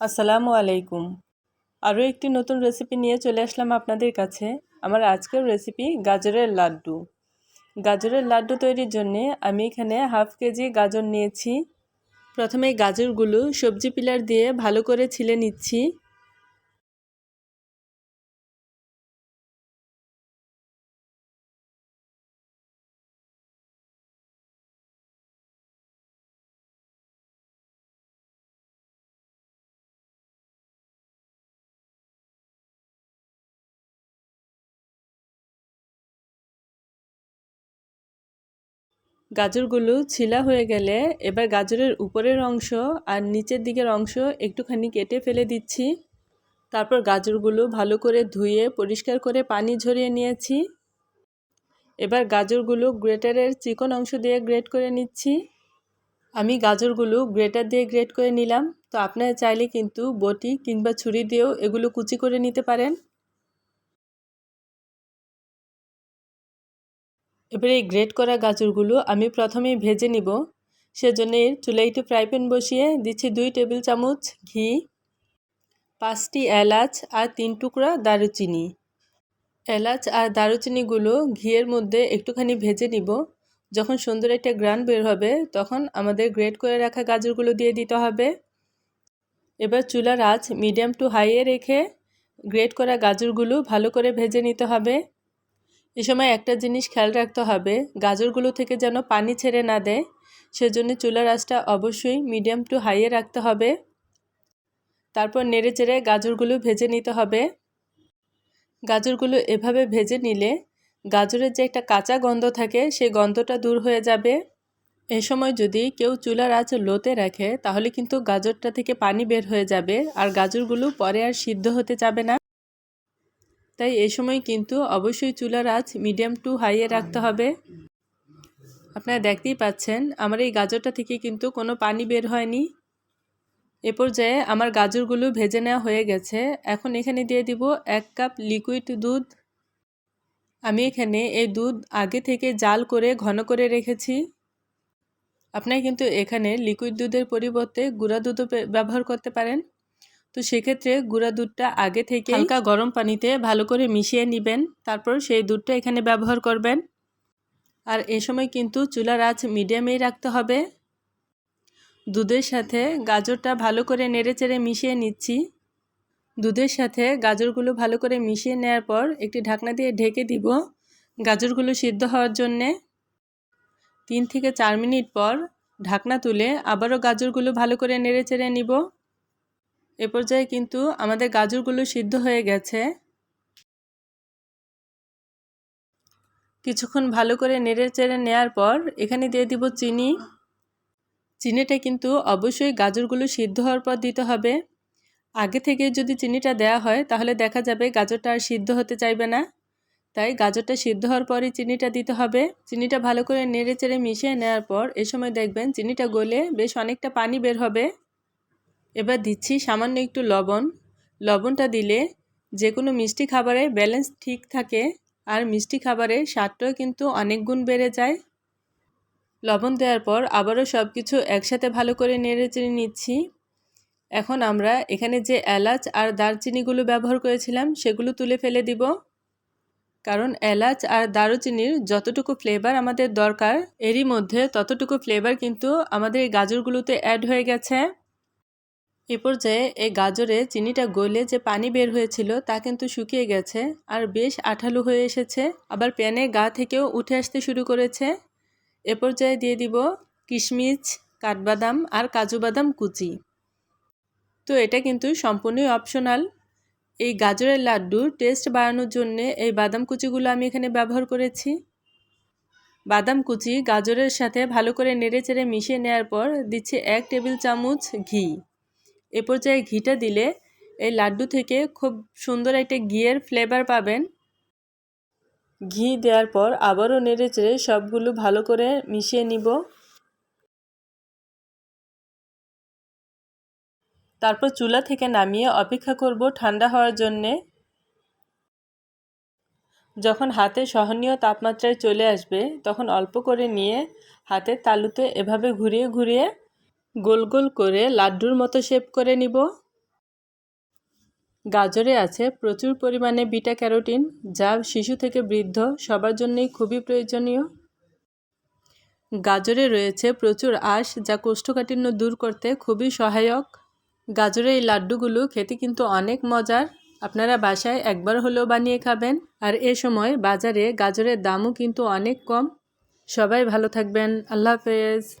আসসালামু আলাইকুম। আরও একটি নতুন রেসিপি নিয়ে চলে আসলাম আপনাদের কাছে। আমার আজকের রেসিপি গাজরের লাড্ডু। গাজরের লাড্ডু তৈরির জন্যে আমি এখানে হাফ কেজি গাজর নিয়েছি। প্রথমে গাজরগুলো সবজি পিলার দিয়ে ভালো করে ছিলে নিচ্ছি। গাজরগুলো ছিলা হয়ে গেলে এবার গাজরের উপরের অংশ আর নিচের দিকের অংশ একটুখানি কেটে ফেলে দিচ্ছি। তারপর গাজরগুলো ভালো করে ধুয়ে পরিষ্কার করে পানি ঝরিয়ে নিয়েছি। এবার গাজরগুলো গ্রেটারের চিকন অংশ দিয়ে গ্রেট করে নিচ্ছি। আমি গাজরগুলো গ্রেটার দিয়ে গ্রেট করে নিলাম। তো আপনারা চাইলে কিন্তু বটি কিংবা ছুরি দিয়েও এগুলো কুচি করে নিতে পারেন। এবারে এই গ্রেট করা গাজরগুলো আমি প্রথমেই ভেজে নিব। সেজন্য চুলায় একটু ফ্রাই প্যান বসিয়ে দিচ্ছি দুই টেবিল চামচ ঘি, পাঁচটি এলাচ আর তিন টুকরা দারুচিনি। এলাচ আর দারুচিনিগুলো ঘিয়ের মধ্যে একটুখানি ভেজে নিব। যখন সুন্দর একটা গ্রান বের হবে, তখন আমাদের গ্রেট করে রাখা গাজরগুলো দিয়ে দিতে হবে। এবার চুলার আঁচ মিডিয়াম টু হাইয়ে রেখে গ্রেট করা গাজরগুলো ভালো করে ভেজে নিতে হবে। এ সময় একটা জিনিস খেয়াল রাখতে হবে, গাজরগুলো থেকে যেন পানি ছেড়ে না দেয়, সেজন্য চুলার আঁচটা অবশ্যই মিডিয়াম টু হাইয়ে রাখতে হবে। তারপর নেড়ে চেড়ে গাজরগুলো ভেজে নিতে হবে। গাজরগুলো এভাবে ভেজে নিলে গাজরের যে একটা কাঁচা গন্ধ থাকে সেই গন্ধটা দূর হয়ে যাবে। এ সময় যদি কেউ চুলার আঁচ লোতে রাখে, তাহলে কিন্তু গাজরটা থেকে পানি বের হয়ে যাবে, আর গাজরগুলো পরে আর সিদ্ধ হতে যাবে না। তাই এই সময় কিন্তু অবশ্যই চুলার আঁচ মিডিয়াম টু হাইয়ে রাখতে হবে। আপনারা দেখতেই পাচ্ছেন, আমার এই গাজরটা থেকে কিন্তু কোনো পানি বের হয়নি। এ পর্যায়ে আমার গাজরগুলো ভেজে নেওয়া হয়ে গেছে। এখন এখানে দিয়ে দিব এক কাপ লিকুইড দুধ। আমি এখানে এই দুধ আগে থেকে জাল করে, ঘন করে রেখেছি। আপনারা কিন্তু এখানে লিকুইড দুধের পরিবর্তে গুঁড়া দুধও ব্যবহার করতে পারেন। তো সেক্ষেত্রে গুঁড়া দুধটা আগে থেকে হালকা গরম পানিতে ভালো করে মিশিয়ে নেবেন। তারপর সেই দুধটা এখানে ব্যবহার করবেন। আর এ সময় কিন্তু চুলার আঁচ মিডিয়ামেই রাখতে হবে। দুধের সাথে গাজরটা ভালো করে নেড়ে চেড়ে মিশিয়ে নিচ্ছি। দুধের সাথে গাজরগুলো ভালো করে মিশিয়ে নেওয়ার পর একটি ঢাকনা দিয়ে ঢেকে দিব গাজরগুলো সিদ্ধ হওয়ার জন্যে। তিন থেকে চার মিনিট পর ঢাকনা তুলে আবারও গাজরগুলো ভালো করে নেড়ে চেড়ে নিব। এ পর্যায়ে কিন্তু আমাদের গাজরগুলো সিদ্ধ হয়ে গেছে। কিছুক্ষণ ভালো করে নেড়ে চেড়ে নেওয়ার পর এখানে দিয়ে দিব চিনি। চিনিটা কিন্তু অবশ্যই গাজরগুলো সিদ্ধ হওয়ার পর দিতে হবে। আগে থেকে যদি চিনিটা দেওয়া হয়, তাহলে দেখা যাবে গাজরটা আর সিদ্ধ হতে চাইবে না। তাই গাজরটা সিদ্ধ হওয়ার পরই চিনিটা দিতে হবে। চিনিটা ভালো করে নেড়ে চেড়ে মিশিয়ে নেওয়ার পর এ সময় দেখবেন চিনিটা গলে বেশ অনেকটা পানি বের হবে। এবার দিচ্ছি সামান্য একটু লবণ। লবণটা দিলে যে কোনো মিষ্টি খাবারে ব্যালেন্স ঠিক থাকে আর মিষ্টি খাবারের স্বাদটাও কিন্তু অনেক গুণ বেড়ে যায়। লবণ দেওয়ার পর আবারও সব কিছু একসাথে ভালো করে নেড়ে চেড়ে নিচ্ছি। এখন আমরা এখানে যে এলাচ আর দারচিনিগুলো ব্যবহার করেছিলাম সেগুলো তুলে ফেলে দিব। কারণ এলাচ আর দারুচিনির যতটুকু ফ্লেভার আমাদের দরকার, এরই মধ্যে ততটুকু ফ্লেভার কিন্তু আমাদের এই গাজরগুলোতে অ্যাড হয়ে গেছে। এ পর্যায়ে এই গাজরে চিনিটা গলে যে পানি বের হয়েছিল তা কিন্তু শুকিয়ে গেছে আর বেশ আঠালো হয়ে এসেছে। আবার প্যানে গা থেকেও উঠে আসতে শুরু করেছে। এ পর্যায়ে দিয়ে দিব কিশমিচ কাঠবাদাম আর কাজু বাদাম কুচি। তো এটা কিন্তু সম্পূর্ণই অপশনাল এই গাজরের লাড্ডু টেস্ট বাড়ানোর জন্যে এই বাদাম কুচিগুলো আমি এখানে ব্যবহার করেছি। বাদাম কুচি গাজরের সাথে ভালো করে নেড়ে চেড়ে মিশিয়ে নেওয়ার পর দিচ্ছি এক টেবিল চামচ ঘি। এ পর্যায়ে ঘিটা দিলে এই লাড্ডু থেকে খুব সুন্দর একটা ঘিয়ের ফ্লেভার পাবেন। ঘি দেওয়ার পর আবারও নেড়ে চেড়ে সবগুলো ভালো করে মিশিয়ে নিব। তারপর চুলা থেকে নামিয়ে অপেক্ষা করব ঠান্ডা হওয়ার জন্যে। যখন হাতে সহনীয় তাপমাত্রায় চলে আসবে, তখন অল্প করে নিয়ে হাতের তালুতে এভাবে ঘুরিয়ে ঘুরিয়ে গোল গোল করে লাড্ডুর মতো শেপ করে নিব। গাজরে আছে প্রচুর পরিমাণে বিটা ক্যারোটিন, যা শিশু থেকে বৃদ্ধ, সবার জন্যই খুবই প্রয়োজনীয়। গাজরে রয়েছে প্রচুর আঁশ, যা কোষ্ঠকাঠিন্য দূর করতে খুবই সহায়ক। গাজরের এই লাড্ডুগুলো খেতে কিন্তু অনেক মজার। আপনারা বাসায় একবার হলেও বানিয়ে খাবেন। আর এ সময় বাজারে গাজরের দামও কিন্তু অনেক কম। সবাই ভালো থাকবেন। আল্লাহ হাফেজ।